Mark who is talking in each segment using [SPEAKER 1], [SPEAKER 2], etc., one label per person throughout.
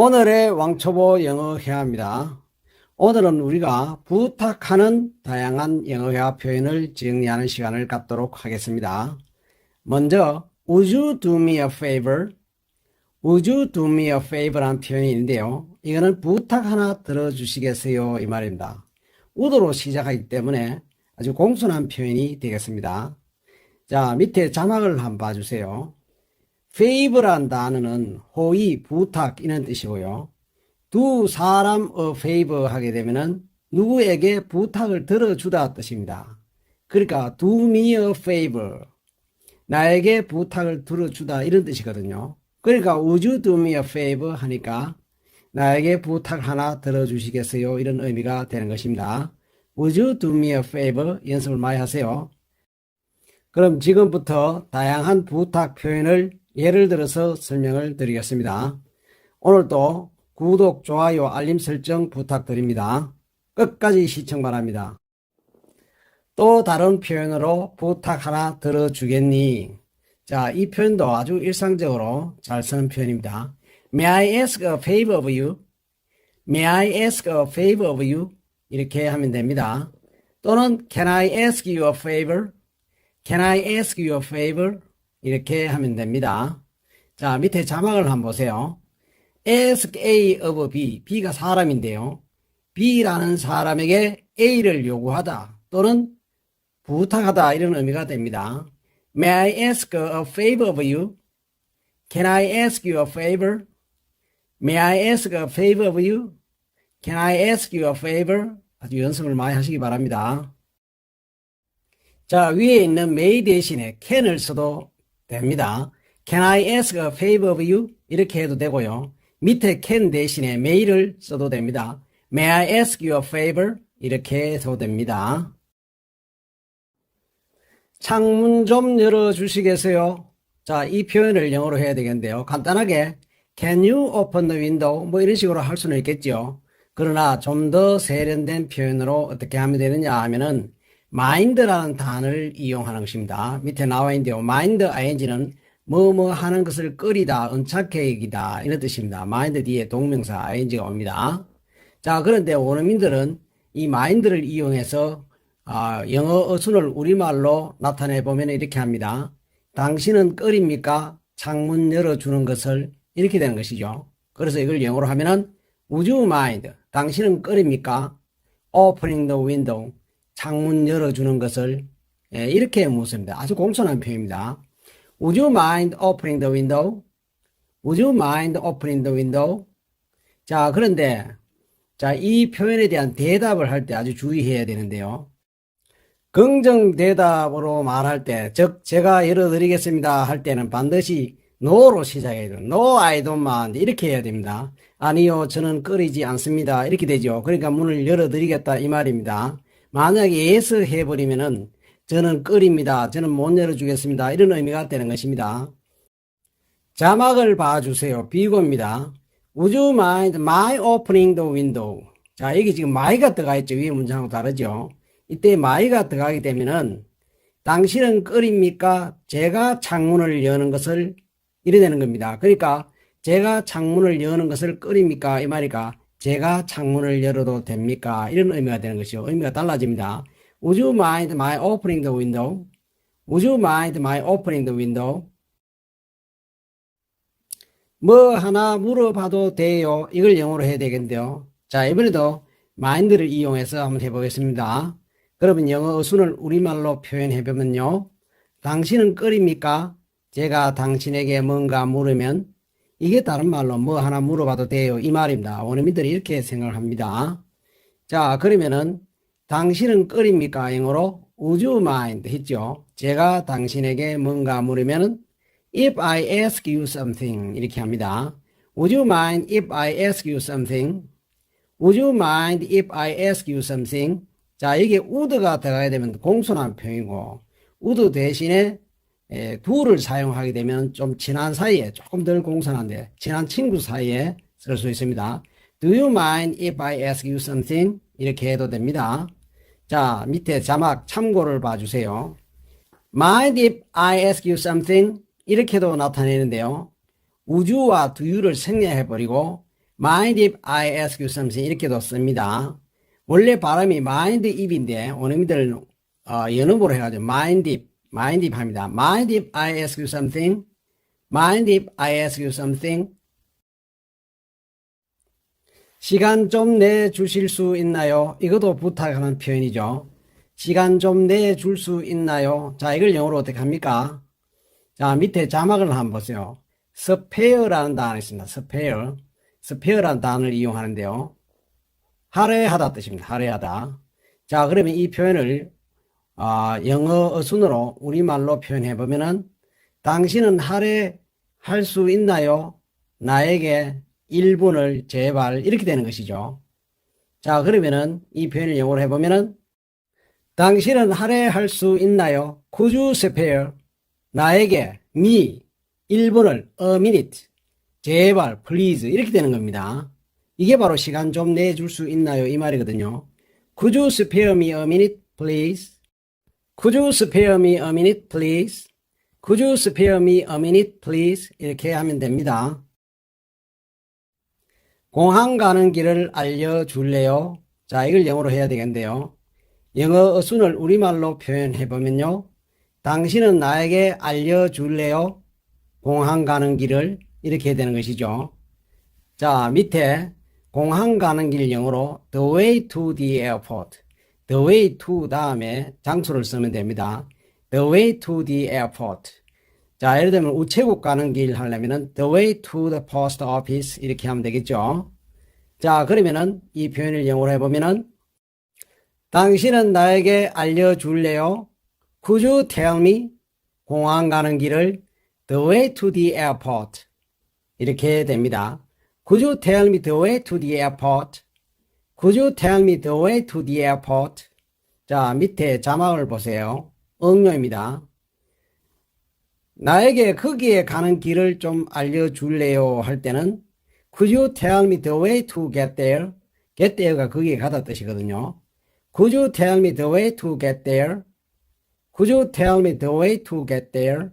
[SPEAKER 1] 오늘의 왕초보 영어 회화입니다. 오늘은 우리가 부탁하는 다양한 영어 회화 표현을 정리하는 시간을 갖도록 하겠습니다. 먼저 Would you do me a favor? Would you do me a favor라는 표현이 있는데요. 이거는 부탁 하나 들어주시겠어요? 이 말입니다. would로 시작하기 때문에 아주 공손한 표현이 되겠습니다. 자, 밑에 자막을 한번 봐주세요. Favor란 단어는 호의, 부탁 이런 뜻이고요. 두 사람 어 favor 하게 되면은 누구에게 부탁을 들어주다 뜻입니다. 그러니까 do me a favor 나에게 부탁을 들어주다 이런 뜻이거든요. 그러니까 would you do me a favor 하니까 나에게 부탁 하나 들어주시겠어요? 이런 의미가 되는 것입니다. Would you do me a favor? 연습을 많이 하세요. 그럼 지금부터 다양한 부탁 표현을 예를 들어서 설명을 드리겠습니다. 오늘도 구독, 좋아요, 알림 설정 부탁드립니다. 끝까지 시청 바랍니다. 또 다른 표현으로 부탁 하나 들어주겠니? 자, 이 표현도 아주 일상적으로 잘 쓰는 표현입니다. May I ask a favor of you? May I ask a favor of you? 이렇게 하면 됩니다. 또는 Can I ask you a favor? Can I ask you a favor? 이렇게 하면 됩니다. 자, 밑에 자막을 한번 보세요. ask A of B. B가 사람인데요. B라는 사람에게 A를 요구하다 또는 부탁하다 이런 의미가 됩니다. May I ask a favor of you? Can I ask you a favor? May I ask a favor of you? Can I ask you a favor? 아주 연습을 많이 하시기 바랍니다. 자, 위에 있는 may 대신에 can을 써도 됩니다. Can I ask a favor of you? 이렇게 해도 되고요. 밑에 can 대신에 may를 써도 됩니다. May I ask you a favor? 이렇게 해도 됩니다. 창문 좀 열어주시겠어요? 자, 이 표현을 영어로 해야 되겠는데요. 간단하게 Can you open the window? 뭐 이런 식으로 할 수는 있겠죠. 그러나 좀 더 세련된 표현으로 어떻게 하면 되느냐 하면은 mind라는 단어를 이용하는 것입니다. 밑에 나와 있는데요. mind ing는 뭐뭐 하는 것을 끓이다, 은착 계획이다 이런 뜻입니다. mind 뒤에 동명사 ing가 옵니다. 자, 그런데 원어민들은 이 mind를 이용해서 아, 영어 어순을 우리말로 나타내 보면 이렇게 합니다. 당신은 끓입니까? 창문 열어주는 것을 이렇게 되는 것이죠. 그래서 이걸 영어로 하면은 you mind? 당신은 끓입니까? Opening the window. 창문 열어주는 것을 예, 이렇게 묻습니다. 아주 공손한 표현입니다. Would you mind opening the window? Would you mind opening the window? 자, 그런데 자, 이 표현에 대한 대답을 할 때 아주 주의해야 되는데요. 긍정 대답으로 말할 때, 즉, 제가 열어드리겠습니다 할 때는 반드시 no로 시작해야 돼요. No, I don't mind. 이렇게 해야 됩니다. 아니요, 저는 끓이지 않습니다. 이렇게 되죠. 그러니까 문을 열어드리겠다 이 말입니다. 만약에 yes 해버리면은 저는 끓입니다. 저는 못 열어주겠습니다. 이런 의미가 되는 것입니다. 자막을 봐주세요. 비고입니다. Would you mind my opening the window? 자, 여기 지금 my가 들어가 있죠. 위에 문장하고 다르죠. 이때 my가 들어가게 되면은 당신은 끓입니까? 제가 창문을 여는 것을 이래 되는 겁니다. 그러니까 제가 창문을 여는 것을 끓입니까? 이 말이니까 제가 창문을 열어도 됩니까? 이런 의미가 되는 것이죠. 의미가 달라집니다. Would you mind my opening the window? Would you mind my opening the window? 뭐 하나 물어봐도 돼요. 이걸 영어로 해야 되겠는데요. 자, 이번에도 mind를 이용해서 한번 해보겠습니다. 그러면 영어 어순을 우리말로 표현해보면요. 당신은 끓입니까? 제가 당신에게 뭔가 물으면 이게 다른 말로 뭐 하나 물어봐도 돼요. 이 말입니다. 원어민들이 이렇게 생각을 합니다. 자, 그러면은 당신은 끓입니까? 영어로 you mind 했죠. 제가 당신에게 뭔가 물으면은 if I ask you something 이렇게 합니다. Would you mind if I ask you something? Would you mind if I ask you something? 자, 여기에 would가 들어가야 되면 공손한 표현이고 would 대신에 에, do를 사용하게 되면 좀 친한 사이에 조금 덜 공손한데 친한 친구 사이에 쓸 수 있습니다. Do you mind if I ask you something? 이렇게 해도 됩니다. 자, 밑에 자막 참고를 봐주세요. Mind if I ask you something? 이렇게도 나타내는데요. 우주와 두유를 생략해버리고 mind if I ask you something 이렇게도 씁니다. 원래 발음이 mind if인데 원어민들 어, 연음으로 해가지고 mind if, mind if 합니다. mind if I ask you something, mind if I ask you something. 시간 좀 내주실 수 있나요? 이것도 부탁하는 표현이죠. 시간 좀 내줄 수 있나요? 자, 이걸 영어로 어떻게 합니까? 자, 밑에 자막을 한번 보세요. spare라는 단어 있습니다. spare. spare라는 단어를 이용하는데요. 할애하다 뜻입니다. 할애하다. 자, 그러면 이 표현을 아, 영어 순으로 우리말로 표현해 보면은 당신은 할애할 수 있나요? 나에게 1분을 제발 이렇게 되는 것이죠. 자, 그러면은 이 표현을 영어로 해 보면은 당신은 할애할 수 있나요? Could you spare 나에게 me 1분을 a minute 제발 please 이렇게 되는 겁니다. 이게 바로 시간 좀 내줄 수 있나요? 이 말이거든요. Could you spare me a minute please? Could you spare me a minute please? Could you spare me a minute please? 이렇게 하면 됩니다. 공항 가는 길을 알려줄래요? 자, 이걸 영어로 해야 되겠는데요. 영어 어순을 우리말로 표현해 보면요. 당신은 나에게 알려줄래요? 공항 가는 길을 이렇게 되는 것이죠. 자, 밑에 공항 가는 길 영어로 the way to the airport. The way to 다음에 장소를 쓰면 됩니다. the way to the airport. 자, 예를 들면 우체국 가는 길 하려면은 the way to the post office 이렇게 하면 되겠죠. 자, 그러면은 이 표현을 영어로 해보면은 당신은 나에게 알려줄래요? Could you tell me? 공항 가는 길을 the way to the airport 이렇게 됩니다. Could you tell me the way to the airport? Could you tell me the way to the airport? 자, 밑에 자막을 보세요. 응용입니다. 나에게 거기에 가는 길을 좀 알려줄래요? 할 때는 Could you tell me the way to get there? get there가 거기에 가다 뜻이거든요. Could you tell me the way to get there? Could you tell me the way to get there?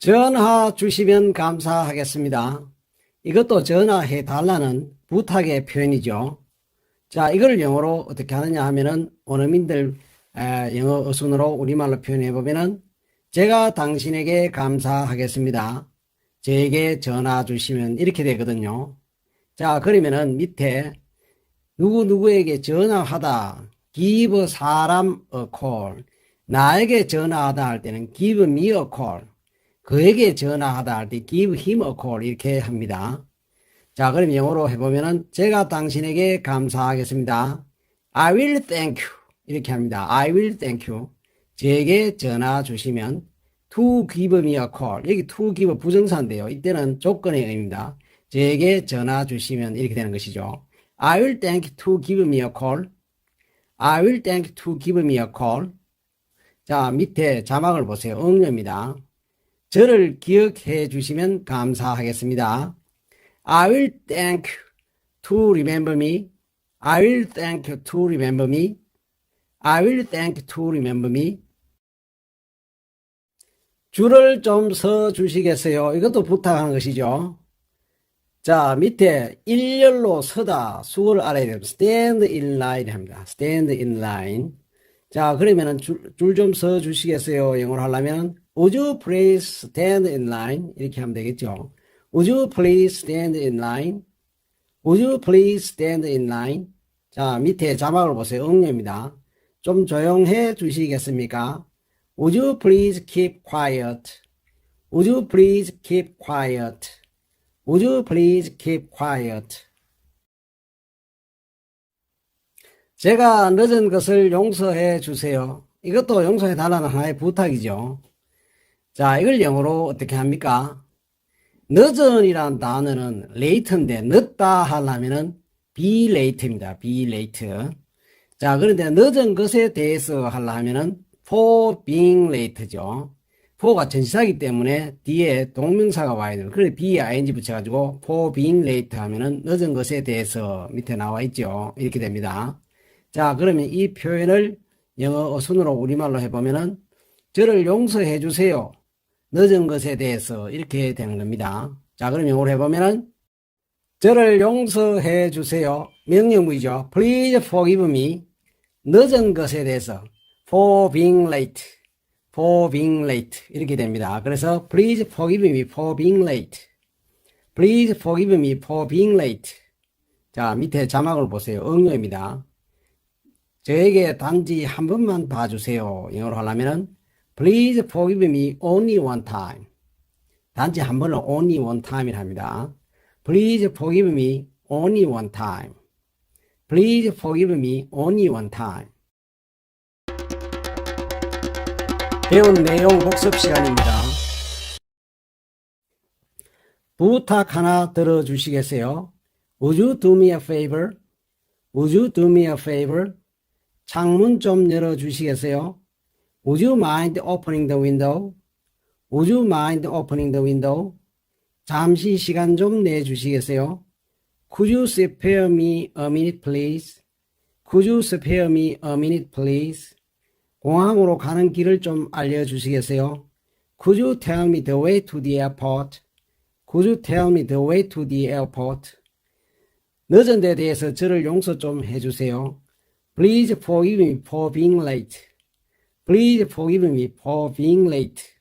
[SPEAKER 1] 전화 주시면 감사하겠습니다. 이것도 전화해 달라는 부탁의 표현이죠. 자, 이걸 영어로 어떻게 하느냐 하면은 원어민들 에, 영어 어순으로 우리말로 표현해 보면은 제가 당신에게 감사하겠습니다. 저에게 전화 주시면 이렇게 되거든요. 자, 그러면은 밑에 누구누구에게 전화하다 give 사람 a call 나에게 전화하다 할 때는 give me a call 그에게 전화하다 할 때 give him a call 이렇게 합니다. 자, 그럼 영어로 해보면은 제가 당신에게 감사하겠습니다. I will thank you 이렇게 합니다. I will thank you. 제게 전화 주시면 to give me a call 여기 to give 부정사인데요. 이때는 조건의 의미입니다. 제게 전화 주시면 이렇게 되는 것이죠. I will thank to give me a call. I will thank to give me a call. 자, 밑에 자막을 보세요. 응용입니다. 저를 기억해 주시면 감사하겠습니다. I will thank you to remember me. I will thank you to remember me. I will thank you to remember me. 줄을 좀 서 주시겠어요? 이것도 부탁하는 것이죠. 자, 밑에 일렬로 서다 수어를 알아야 됩니다. stand in line 합니다. stand in line. 자, 그러면은 줄 좀 서 주시겠어요? 영어로 하려면 would you please stand in line? 이렇게 하면 되겠죠. Would you please stand in line? Would you please stand in line? 자, 밑에 자막을 보세요. 응용입니다. 좀 조용해 주시겠습니까? Would you please keep quiet? Would you please keep quiet? Would you please keep quiet? 제가 늦은 것을 용서해 주세요. 이것도 용서해 달라는 하나의 부탁이죠. 자, 이걸 영어로 어떻게 합니까? 늦은이라는 단어는 late인데 늦다 하려면은 be late입니다. be late. 자, 그런데 늦은 것에 대해서 하려면은 for being late죠. for가 전치사이기 때문에 뒤에 동명사가 와야 돼요. 그래 be ing 붙여가지고 for being late 하면은 늦은 것에 대해서 밑에 나와 있죠. 이렇게 됩니다. 자, 그러면 이 표현을 영어 순으로 우리말로 해보면은 저를 용서해 주세요. 늦은 것에 대해서 이렇게 되는 겁니다. 자, 그럼 영어로 해보면은, 저를 용서해 주세요. 명령문이죠. Please forgive me. 늦은 것에 대해서 for being late, for being late 이렇게 됩니다. 그래서 please forgive me for being late. Please forgive me for being late. 자, 밑에 자막을 보세요. 응용입니다. 저에게 단지 한 번만 봐주세요. 영어로 하려면은 Please forgive me only one time. 단지 한 번은 only one time이라 합니다. Please forgive me only one time. Please forgive me only one time. 배운 내용 복습 시간입니다. 부탁 하나 들어주시겠어요? Would you do me a favor? Would you do me a favor? 창문 좀 열어주시겠어요? Would you mind opening the window? Would you mind opening the window? 잠시 시간 좀 내주시겠어요? Could you spare me a minute, please? Could you spare me a minute, please? 공항으로 가는 길을 좀 알려주시겠어요? Could you tell me the way to the airport? Could you tell me the way to the airport? 늦은 데 대해서 저를 용서 좀 해주세요. Please forgive me for being late. Please forgive me for being late.